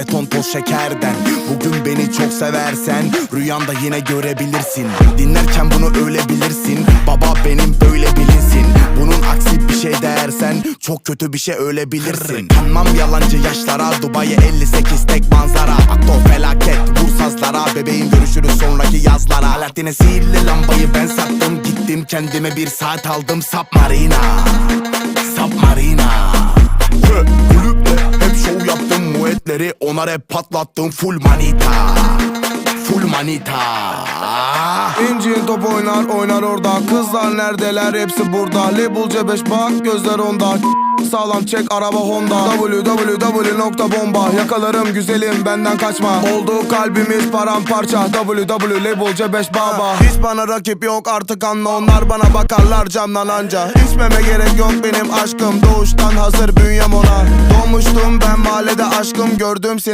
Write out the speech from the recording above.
Beton toz şekerden Bugün beni çok seversen Rüyanda yine görebilirsin. Dinlerken bunu öyle bilirsin Baba benim böyle bilinsin. Bunun aksi bir şey dersen Çok kötü bir şey öyle bilirsin Kanmam yalancı yaşlara Dubai 58 tek manzara. Akto felaket vur sazlara Bebeğim görüşürüz sonraki yazlara. Alaaddin'e sihirli lambayı ben sattım Gittim kendime bir saat aldım Submarina yaptım muetleri Ona rap patlattım full manita Full manita İncil top oynar oynar orada. Kızlar neredeler? Hepsi burada. Label C5 bak gözler onda. Sağlam çek araba Honda. Www nokta bomba. Yakalarım güzelim benden kaçma. Oldu kalbimiz paramparça. Www label C5 baba. Hiç bana rakip yok artık anla. Onlar bana bakarlar camdan anca. İçmeme gerek yok benim aşkım. Doğuştan hazır bünyem ona. Doğmuştum ben mahallede aşkım. Gördüm seni